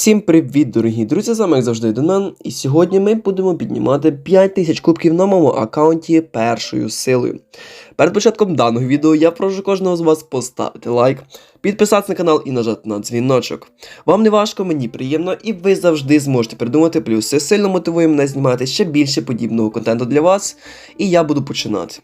Всім привіт, дорогі друзі! З вами як завжди Донан, і сьогодні ми будемо піднімати 5000 кубків на моєму аккаунті першою силою. Перед початком даного відео я прошу кожного з вас поставити лайк, підписатися на канал і нажати на дзвіночок. Вам не важко, мені приємно, і ви завжди зможете придумати плюси. Сильно мотивує мене знімати ще більше подібного контенту для вас, і я буду починати.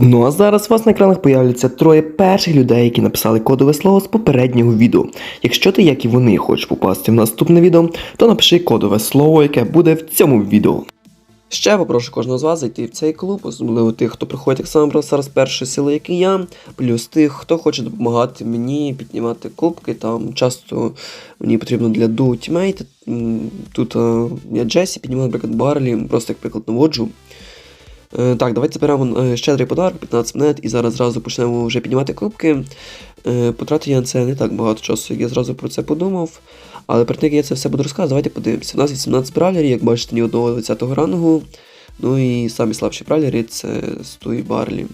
Ну а зараз у вас на екранах появляться троє перших людей, які написали кодове слово з попереднього відео. Якщо ти, як і вони, хочеш попасти в наступне відео, то напиши кодове слово, яке буде в цьому відео. Ще попрошу кожного з вас зайти в цей клуб, особливо тих, хто приходить так само просто з першої сили, як і я, плюс тих, хто хоче допомагати мені піднімати кубки. Там часто мені потрібно для дуо тімейти. Тут е, я Джесі піднімаю, наприклад, Барлі, просто як приклад наводжу. Е, Так, давайте зберемо е, щедрий подарок, 15 монет, і зараз зразу почнемо вже піднімати кубки. Е, Потратив я на це не так багато часу, як я зразу про це подумав. Але перед тим, як я це все буду розказувати, давайте подивимося. У нас 18 бравлерів, як бачите, ні одного 20-го рангу. Ну і самі слабші бравлери це Сту і Барлі.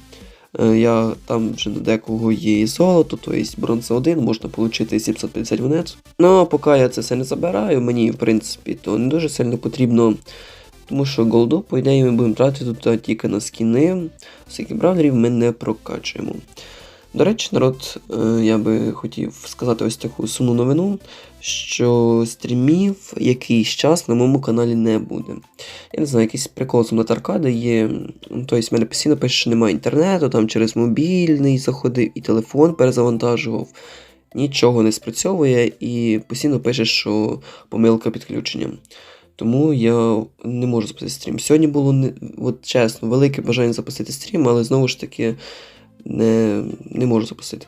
Я там вже на декого є і золото, то є бронза 1, можна отримати 750 монет. Ну, а поки я це все не забираю, мені, в принципі, то не дуже сильно потрібно. Тому що голду, по ідеї, ми будемо тратити тут тільки на скіни, оскільки бравлерів ми не прокачуємо. До речі, народ, е, я би хотів сказати ось таку сумну новину, що стрімів якийсь час на моєму каналі не буде. Я не знаю, якийсь прикол з аркади є. Тобто, в мене постійно пише, що немає інтернету, там через мобільний заходив і телефон перезавантажував. Нічого не спрацьовує і постійно пише, що помилка підключення. Тому я не можу запустити стрім. Сьогодні було не, от чесно, велике бажання запустити стрім, але знову ж таки не, не можу запустити.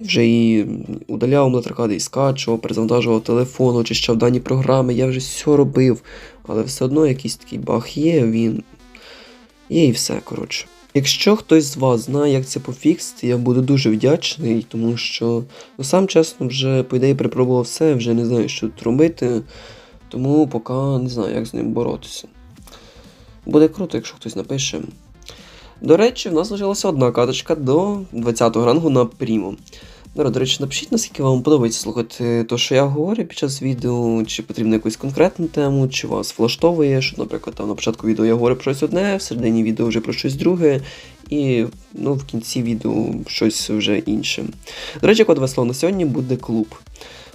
Вже і удаляв млатракади, і скачував, перезавантажував телефон, очищав дані програми, я вже все робив. Але все одно якийсь такий баг є, він є і все, коротше. Якщо хтось з вас знає, як це пофіксити, я буду дуже вдячний, тому що ну, сам чесно вже, по ідеї, припробував все, вже не знаю, що тут робити. Тому поки не знаю, як з ним боротися. Буде круто, якщо хтось напише. До речі, в нас лишилася одна каточка до 20-го рангу на Прімо. Народ, до речі, напишіть, наскільки вам подобається слухати те, що я говорю під час відео, чи потрібно якусь конкретну тему, чи вас влаштовує, що, наприклад, там на початку відео я говорю про щось одне, в середині відео вже про щось друге, і ну, в кінці відео щось вже інше. До речі, кодове слово на сьогодні буде клуб.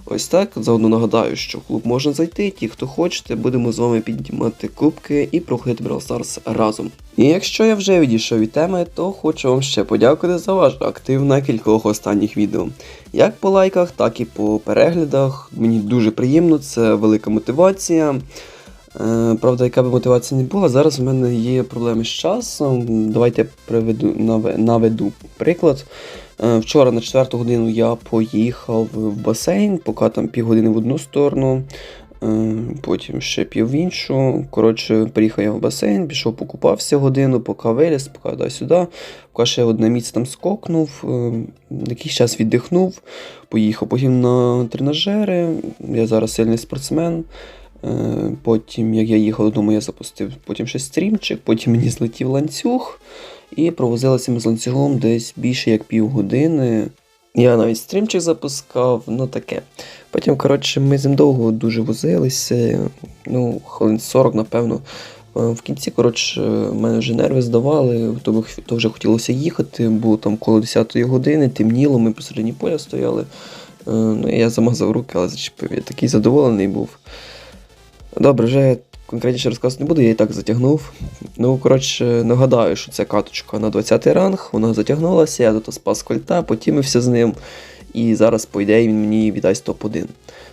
Ось так. Заодно нагадаю, що в клуб можна зайти, ті, хто хочете, будемо з вами піднімати кубки і проходити Brawl Stars разом. І якщо я вже відійшов від теми, то хочу вам ще подякувати за ваш актив на кількох останніх відео. Як по лайках, так і по переглядах. Мені дуже приємно, це велика мотивація. Е, Правда, яка б мотивація не була, зараз у мене є проблеми з часом. Давайте я наведу приклад. Е, Вчора на 4 годину я поїхав в басейн, поки там півгодини в одну сторону, е, потім ще пів в іншу. Коротше, приїхав я в басейн, пішов, покупався годину, поки виліз, поки сюди, поки ще одне місце там скокнув, е, якийсь час віддихнув, поїхав потім на тренажери. Я зараз сильний спортсмен. Потім, як я їхав додому, я запустив потім ще стрімчик, потім мені злетів ланцюг. І провозилися ми з ланцюгом десь більше як півгодини. Я навіть стрімчик запускав, ну таке. Потім, коротше, ми з ним довго дуже возилися, ну, хвилин 40, напевно. Е, В кінці, коротше, мене вже нерви здавали, то, то вже хотілося їхати, було там коло 10 години, темніло, ми посередині поля стояли. Е, Ну, я замазав руки, але зачепив. Я такий задоволений був. Добре, вже конкретніше розказувати не буду, я і так затягнув. Ну, коротше, нагадаю, що це каточка на 20-й ранг, вона затягнулася, я тут спас кольта, потімився з ним. І зараз, по ідеї, він мені віддасть топ-1.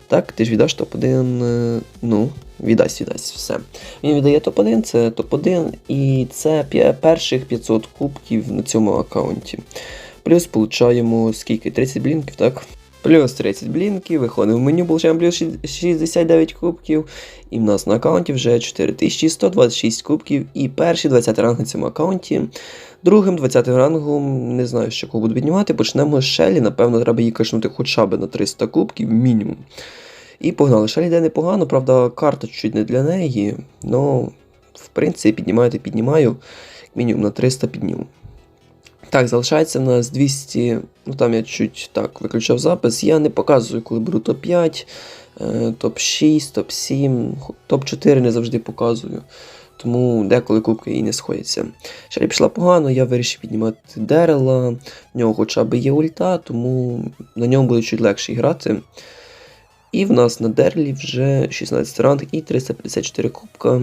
Так, ти ж віддаш топ-1, е, ну, віддасть, віддасть, все. Він віддає топ-1, це топ-1, і це перших 500 кубків на цьому аккаунті. Плюс получаємо скільки? 30 блінків, так? Плюс 30 блінків, виходимо в меню, получаємо плюс 69 кубків. І в нас на аккаунті вже 4126 кубків. І перші 20 ранг на цьому аккаунті. Другим 20 рангом, не знаю, що кого буду піднімати, почнемо з Шелі. Напевно, треба її качнути хоча б на 300 кубків, мінімум. І погнали. Шелі йде непогано, правда, карта чуть не для неї. Ну, в принципі, піднімаю, піднімаю, мінімум на 300 підніму. Так, залишається в нас 200. Ну там я чуть так виключав запис. Я не показую, коли беру топ-5, е, топ-6, топ-7, топ-4 не завжди показую. Тому деколи кубки і не сходяться. Шарі пішла погано, я вирішив піднімати Дерела. В нього хоча б є ульта, тому на ньому буде чуть легше грати. І в нас на Дерлі вже 16 ранг і 354 кубка.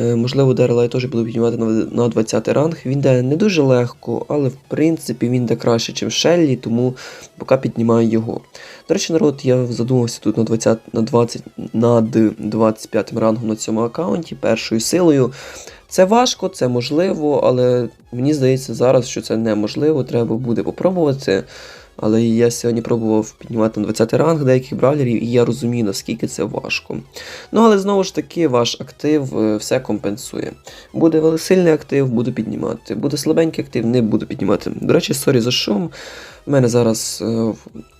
Е, Можливо, Дерела я теж буду піднімати на, на 20 ранг. Він йде не дуже легко, але в принципі він йде краще, ніж Шеллі, тому поки піднімаю його. До речі, народ, я задумався тут на 20, на 20 над 25 рангом на цьому аккаунті, першою силою. Це важко, це можливо, але мені здається зараз, що це неможливо, треба буде попробувати. Але я сьогодні пробував піднімати на 20 ранг деяких бравлерів, і я розумію, наскільки це важко. Ну, але знову ж таки, ваш актив е, все компенсує. Буде сильний актив, буду піднімати. Буде слабенький актив, не буду піднімати. До речі, сорі за шум. У мене зараз е,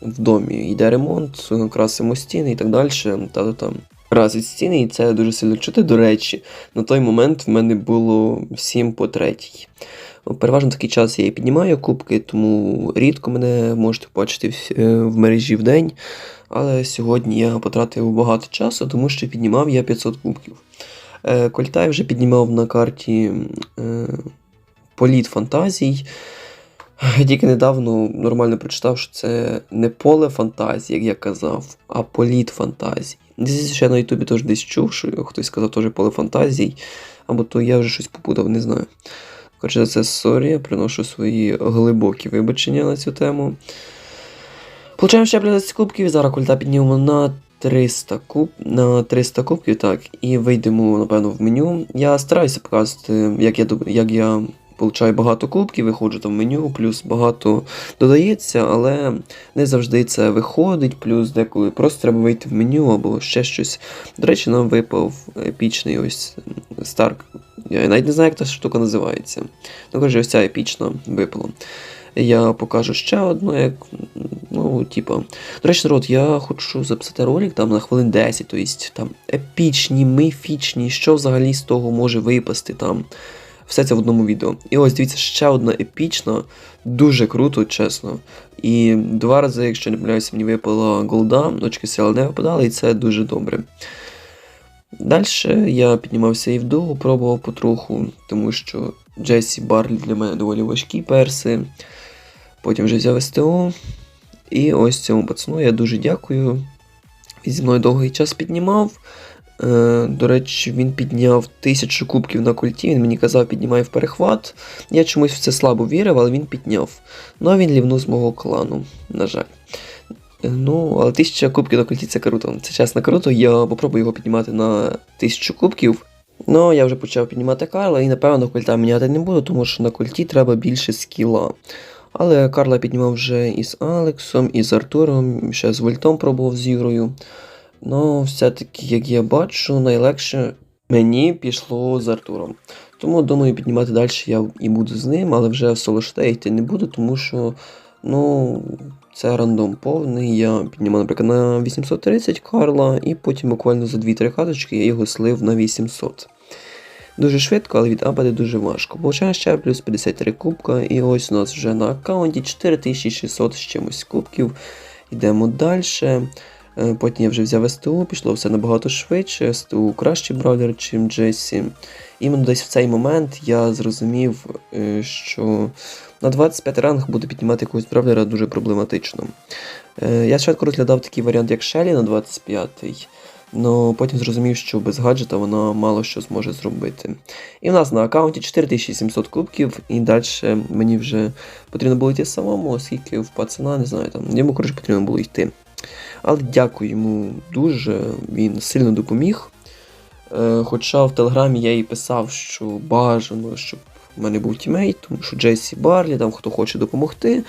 в, домі йде ремонт, е, красимо стіни і так далі. Та там. Раз від стіни, і це дуже сильно чути. До речі, на той момент в мене було 7 по третій. Переважно такий час я і піднімаю кубки, тому рідко мене можете побачити в- е, мережі в день. Але сьогодні я потратив багато часу, тому що піднімав я 500 кубків. Е, Кольтай вже піднімав на карті е, політ фантазій. Тільки недавно нормально прочитав, що це не поле фантазій, як я казав, а політ фантазій. Десь ще на Ютубі теж десь чув, що хтось сказав теж поле фантазій, або то я вже щось попутав, не знаю. Коротше, це сорі, я приношу свої глибокі вибачення на цю тему. Получаємо ще 15 кубків, зараз культа піднімемо на 300 куб, на 300 кубків, так, і вийдемо, напевно, в меню. Я стараюся показувати, як я, як я получаю багато кубків, виходжу там в меню, плюс багато додається, але не завжди це виходить, плюс деколи просто треба вийти в меню або ще щось. До речі, нам випав епічний ось Старк. Я навіть не знаю, як та штука називається. Ну, каже, ось ця епічна випала. Я покажу ще одну, як. Ну, типа. До речі, народ, я хочу записати ролик там на хвилин 10, тобто там епічні, міфічні, що взагалі з того може випасти там. Все це в одному відео. І ось дивіться, ще одна епічна, дуже круто, чесно. І два рази, якщо не помиляюся, мені випала голда, очки сили не випадали, і це дуже добре. Далі я піднімався і вдовго, пробував потроху, тому що Джесі Барлі для мене доволі важкі перси. Потім вже взяв СТО. І ось цьому пацану я дуже дякую. Він зі мною довгий час піднімав. Е, до речі, він підняв тисячу кубків на культі. Він мені казав, піднімай в перехват. Я чомусь в це слабо вірив, але він підняв. Ну а він лівнув з мого клану, на жаль. Е, Ну, але тисяча кубків на культі це круто. Це чесно круто. Я попробую його піднімати на тисячу кубків. Ну, я вже почав піднімати Карла і напевно культа міняти не буду, тому що на культі треба більше скіла. Але Карла піднімав вже із Алексом, і з Артуром, ще з Вольтом пробував з Юрою. Ну, все-таки, як я бачу, найлегше мені пішло з Артуром. Тому думаю, піднімати далі я і буду з ним, але вже в солоштей не буду, тому що ну, це рандом повний. Я піднімав, наприклад, на 830 Карла, і потім буквально за 2-3 каточки я його слив на 800. Дуже швидко, але відапати дуже важко. Получаємо ще плюс 53 кубка, і ось у нас вже на аккаунті 4600 з чимось кубків. Йдемо далі. Потім я вже взяв СТУ, пішло все набагато швидше. СТУ кращий браулер, чим Джесі. Іменно десь в цей момент я зрозумів, е, що на 25 ранг буду піднімати якогось бравлера дуже проблематично. Е, Я спочатку розглядав такий варіант, як Шелі на 25-й. Ну, потім зрозумів, що без гаджета вона мало що зможе зробити. І в нас на аккаунті 4700 кубків, і далі мені вже потрібно було йти самому, оскільки в пацана, не знаю, там йому коротше потрібно було йти. Але дякую йому дуже, він сильно допоміг. Е, Хоча в Телеграмі я їй писав, що бажано, щоб в мене був тімейт, тому що Джесі Барлі, там хто хоче допомогти.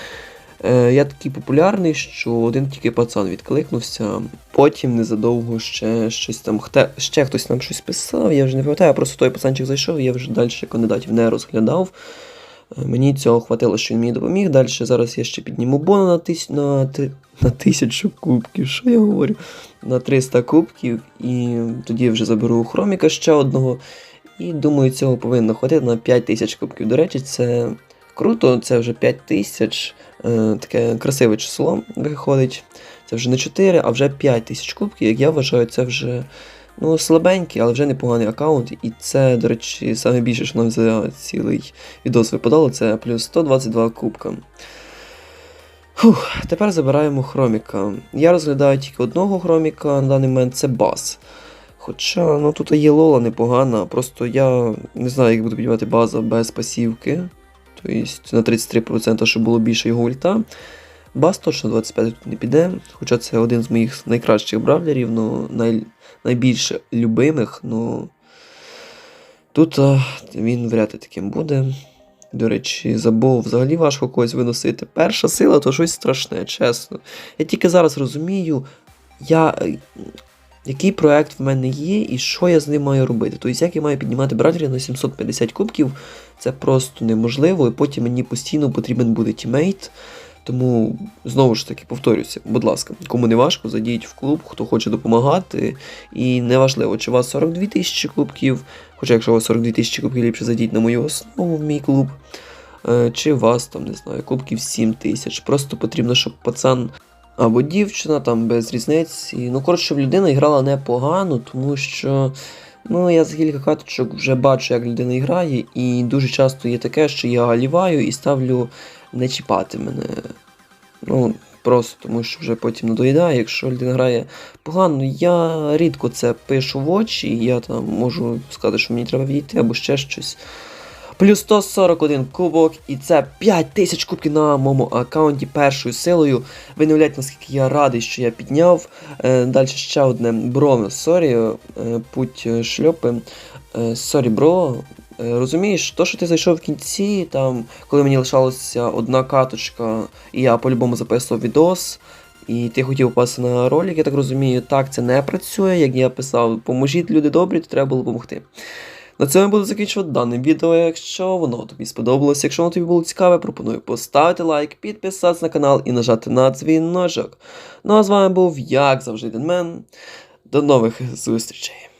Е, Я такий популярний, що один тільки пацан відкликнувся. Потім незадовго ще щось там ще хтось нам щось писав, я вже не пам'ятаю, я просто той пацанчик зайшов, я вже далі кандидатів не розглядав. Е, Мені цього хватило, що він мені допоміг. Далі зараз я ще підніму бона на, тис... на, на тисячу кубків. Що я говорю? На 300 кубків, і тоді вже заберу хроміка ще одного. І думаю, цього повинно хватити на 5 тисяч кубків. До речі, це круто, це вже 5 тисяч, е, таке красиве число виходить. Це вже не 4, а вже 5 тисяч кубків. Як я вважаю, це вже ну, слабенький, але вже непоганий аккаунт. І це, до речі, саме більше, що нам за цілий відос випадало, це плюс 122 кубка. Фух, тепер забираємо хроміка. Я розглядаю тільки одного хроміка на даний момент це бас. Хоча, ну тут є лола непогана, просто я не знаю, як буду піднімати база без пасівки. Тобто на 33%, щоб було більше його ульта. Бас точно 25 тут не піде, хоча це один з моїх найкращих бравлерів, ну, най, найбільше любимих, ну. Тут а, він вряд ли таким буде. До речі, забув взагалі важко когось виносити. Перша сила то щось страшне, чесно. Я тільки зараз розумію, я, е, який проект в мене є і що я з ним маю робити. Тобто, як я маю піднімати братерів на 750 кубків, це просто неможливо, і потім мені постійно потрібен буде тімейт. Тому знову ж таки повторюся, будь ласка, кому не важко, зайдіть в клуб, хто хоче допомагати. І неважливо, чи у вас 42 тисячі кубків, хоча якщо у вас 42 тисячі кубків, ліпше зайдіть на мою основу в мій клуб. Е, Чи у вас там, не знаю, кубків 7 тисяч. Просто потрібно, щоб пацан або дівчина там без різниці. Ну, коротше, щоб людина грала непогано, тому що. Ну, я за кілька каточок вже бачу, як людина грає, і дуже часто є таке, що я галіваю і ставлю не чіпати мене. Ну, просто тому що вже потім надоїдає, якщо людина грає погано, я рідко це пишу в очі, і я там можу сказати, що мені треба відійти або ще щось. Плюс 141 кубок, і це 5 тисяч кубків на моєму аккаунті першою силою. Ви не уявляєте, наскільки я радий, що я підняв. Е, Далі ще одне бро, сорі, е, путь е, шльопи. Сорі, бро. Розумієш, то, що ти зайшов в кінці, там, коли мені лишалася одна каточка, і я по-любому записував відос, і ти хотів попасти на ролик, я так розумію, так це не працює. Як я писав, поможіть люди добрі, то треба було допомогти. На цьому я буду закінчувати дане відео. Якщо воно тобі сподобалось, якщо воно тобі було цікаве, пропоную поставити лайк, підписатися на канал і нажати на дзвіночок. Ну а з вами був, як завжди, Денмен. До нових зустрічей.